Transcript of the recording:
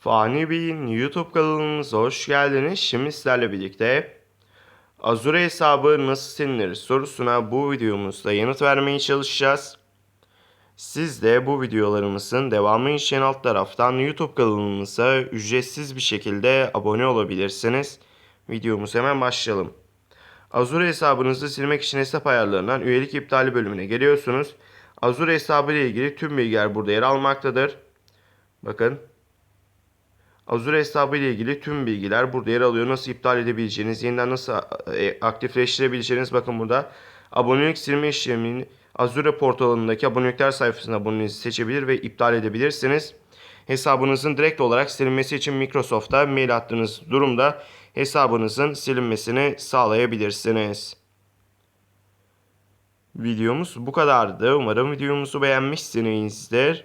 Fani Bey'in YouTube kanalımıza hoş geldiniz. Şimdi sizlerle birlikte Azure hesabı nasıl silinir sorusuna bu videomuzda yanıt vermeye çalışacağız. Siz de bu videolarımızın devamı için alt taraftan YouTube kanalımıza ücretsiz bir şekilde abone olabilirsiniz. Videomuza hemen başlayalım. Azure hesabınızı silmek için hesap ayarlarından üyelik iptali bölümüne geliyorsunuz. Azure hesabı ile ilgili tüm bilgiler burada yer almaktadır. Bakın Azure hesabı ile ilgili tüm bilgiler burada yer alıyor. Nasıl iptal edebileceğiniz, yeniden nasıl e, aktifleştirebileceğiniz bakın burada. Abonelik silme işlemini Azure portalındaki abonelikler sayfasında aboneliğinizi seçebilir ve iptal edebilirsiniz. Hesabınızın direkt olarak silinmesi için Microsoft'a mail attığınız durumda hesabınızın silinmesini sağlayabilirsiniz. Videomuz bu kadardı. Umarım videomuzu beğenmişsinizdir.